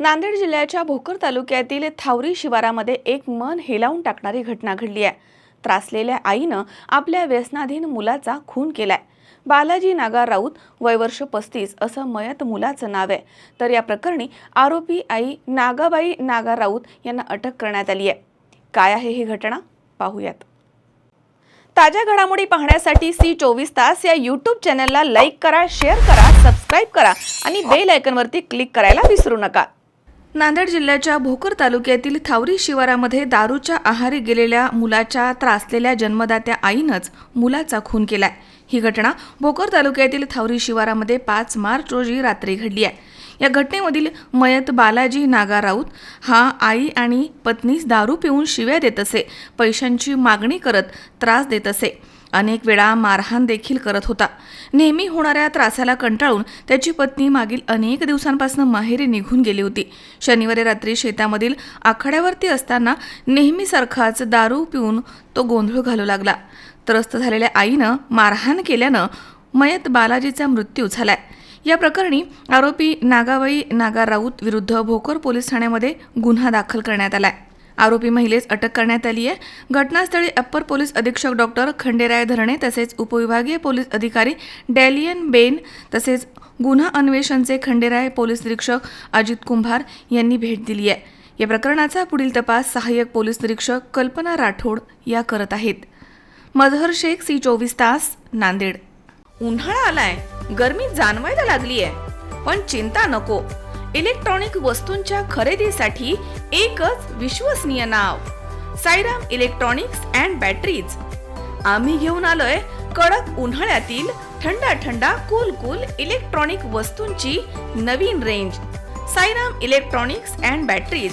नांदेड जिल्ह्याच्या भोकर तालुक्यातील थावरी शिवारामध्ये एक मन हेलावून टाकणारी घटना घडली आहे. त्रासलेल्या आईनं आपल्या व्यसनाधीन मुलाचा खून केलाय. बालाजी नागा राऊत वयवर्ष पस्तीस असं मयत मुलाचं नाव आहे. तर या प्रकरणी आरोपी आई नागाबाई नागा राऊत यांना अटक करण्यात आली आहे. काय आहे ही घटना? पाहूयात. ताज्या घडामोडी पाहण्यासाठी सी चोवीस तास या यूट्यूब चॅनलला लाईक करा शेअर करा सबस्क्राईब करा आणि बेल आयकनवरती क्लिक करायला विसरू नका. नांदेड जिल्ह्याच्या भोकर तालुक्यातील थावरी शिवारामध्ये दारूच्या आहारी गेलेल्या मुलाच्या त्रासलेल्या जन्मदात्या आईनंच मुलाचा खून केलाय. ही घटना भोकर तालुक्यातील थावरी शिवारामध्ये पाच मार्च रोजी रात्री घडली आहे. या घटनेमधील मयत बालाजी नागा राऊत हा आई आणि पत्नीस दारू पिऊन शिव्या देत असे पैशांची मागणी करत त्रास देत असे. अनेक वेळा मारहाण देखील करत होता. नेहमी होणाऱ्या त्रासाला कंटाळून त्याची पत्नी मागील अनेक दिवसांपासून माहेरी निघून गेली होती. शनिवारी रात्री शेतामधील आखाड्यावरती असताना नेहमीसारखाच दारू पिऊन तो गोंधळ घालू लागला. त्रस्त झालेल्या आईनं मारहाण केल्यानं मयत बालाजीचा मृत्यू झालाय. या प्रकरणी आरोपी नागाबाई नागा राऊत विरुद्ध भोकर पोलीस ठाण्यामध्ये गुन्हा दाखल करण्यात आलाय. आरोपी महिलेस अटक करण्यात आली आहे. घटनास्थळी अप्पर पोलीस अधीक्षक डॉक्टर खंडेराय धरणे तसेच उपविभागीय पोलीस अधिकारी डॅलियन बेन तसेच गुन्हा अन्वेषणचे खंडेराय पोलीस निरीक्षक अजित कुंभार यांनी भेट दिली आहे. या प्रकरणाचा पुढील तपास सहाय्यक पोलीस निरीक्षक कल्पना राठोड या करत आहेत. मजहर शेख सी चोवीस तास नांदेड. उन्हाळा आलाय. गर्मी जाणवायला लागली आहे पण चिंता नको. इलेक्ट्रॉनिक वस्तूंच्या खरेदीसाठी एकच विश्वसनीय नाव. Sairam electronics and batteries. आम्ही घेऊन आलोय कडक उन्हाळ्यातील थंडा थंडा कूल कूल इलेक्ट्रॉनिक वस्तूंची नवीन range Sairam electronics and batteries.